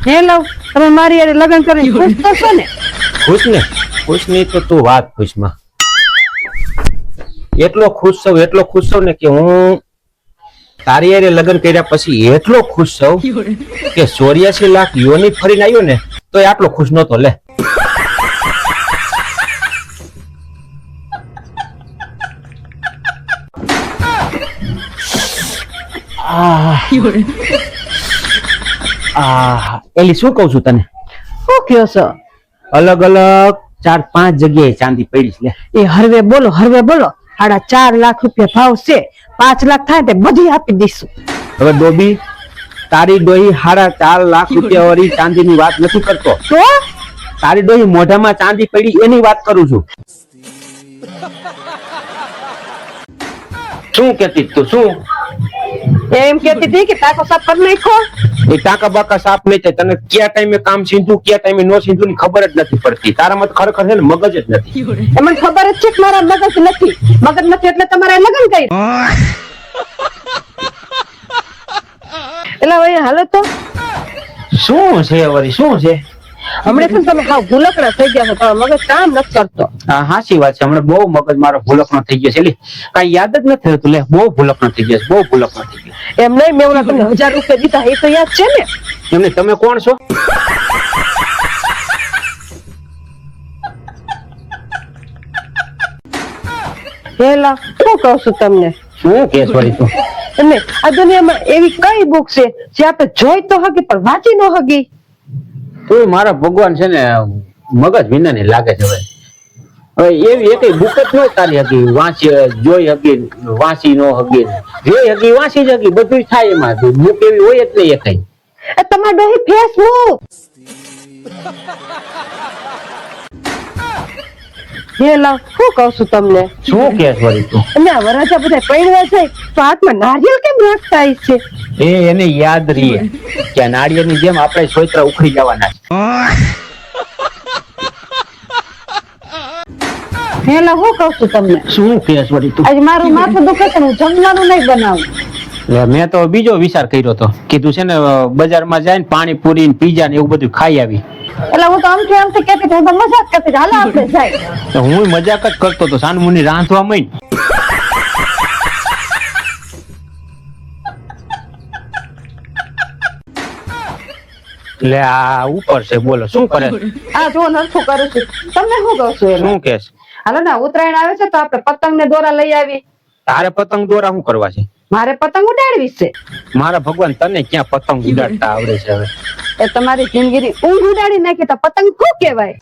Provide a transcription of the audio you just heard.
હે લવ તમે મારી હારે લગ્ન કરીને ખુશ તો છો ને? ખુશ ને? ખુશ નહીં તો તું વાત ખુશમાં એટલો ખુશ છું એટલો ખુશ છું ને કે હું તારી યારે લગ્ન કર્યા પછી એટલો ખુશ છું કે ચોર્યાસી લાખ યોની ફરીને આવ્યો ને તો આટલો ખુશ નતો લે. આહ. એલી શું કઉ છું તને? શું કયો છો? અલગ અલગ ચાર પાંચ જગ્યાએ ચાંદી પડી છે. એ હરવે બોલો હરવે બોલો. સાડા ચાર લાખ રૂપિયા ભાવ છે. પાંચ લાખ થાય તે બધી આપી દઈશું. હવે ડોબી તારી ડોહી સાડા ચાર લાખ રૂપિયા વાળી ચાંદીની વાત નથી કરતો. તો? તારી ડોહી મોઢામાં ચાંદી પડી એની વાત કરું છું. શું કેતી તું શું? એમ કેતી હતી કે ટાંકો સાફ કરી નાખો એ ટાંકા બાકા સાફ નહીં થાય. તને કયા ટાઈમે કામ સીધું કયા ટાઈમે નો સીધું ની ખબર જ નથી પડતી. તારા મત ખરેખર છે ને મગજ જ નથી. મને ખબર જ છે કે મારા મગજ નથી. મગજ નથી એટલે તમારે લગ્ન કરી એટલે હવે હાલો તો. શું છે વળી? શું છે? હમણાં પણ તમે હાવ ભૂલકણા થઈ ગયા છો તમારો મગજ કામ નથી કરતો. હા હાચી વાત છે. હમણે બહુ મગજ મારો ભૂલકણો થઈ ગયો છે. લે કઈ યાદ જ નથી રહેતું. લે બહુ ભૂલકણો થઈ ગયો છે બહુ ભૂલકણો થઈ ગયો એમ નહીં મેં ઓલા તમને હજાર રૂપિયા દીધા એ તો યાદ છે ને? એમને તમે કોણ છો? હેલા શું કહું છું તમને? શું કે સોરી તું? એમને આ દુનિયામાં એવી કઈ બુક છે જે આપણે જોઈ તો હગી પણ વાંચી ન હગી? તું મારા ભગવાન છે ને મગજ વિના ને લાગે છે ભાઈ હવે એવી એક બુક જ ન તારી હકી વાંચી, જોઈ હકી વાંચી નો હકી જોઈ હકી વાંચી જ હકી બધું થાય એમાં બુક એવી હોય જ નહીં એ કઈ તમારે તમારા ડોહી ફેસબુક! હેલા શું કહું છું તમને? શું કે વળી તું? આ વરાજા બધા પૈણવા જાય તો હાથમાં નારિયેલ કેમ રાખતા છે? એ એને યાદ રહીએ કે નાળિયેરની જેમ આપણે સોયત્રા ઉખડી જવાના છે. શું કહું છું તમને? શું કેસ વળી તું? આજે મારું માથું દુખે છે હું જમવાનું નહીં બનાવું. મેં તો બીજો વિચાર કર્યો તો. કીધું છે ને બજારમાં જાય ને પાણીપુરી ને પીઝા ને એવું બધું ખાઈ આવી. એટલે હું તો આમથી આમથી કહેતી કે હું તો મજાક કરતી. હાલો આપણે જાય. તો હું મજાક જ કરતો તો સાનમુની રાંધવા મઈ એટલે આ ઉપર છે બોલો શું કરે આ જો નરસું કરું છું. તમને શું કહું છું શું કે હાલો ને ઉત્તરાયણ આવે છે તો આપણે પતંગ ને દોરા લઈ આવી તારે પતંગ દોરા શું કરવા છે? મારે પતંગ ઉડાડવી છે. મારા ભગવાન તને ક્યાં પતંગ ઉડાડતા આવડે છે હવે? એ તમારી જિંદગીની ઊંઘ ઉડાડી નાખી તો પતંગ શું કહેવાય?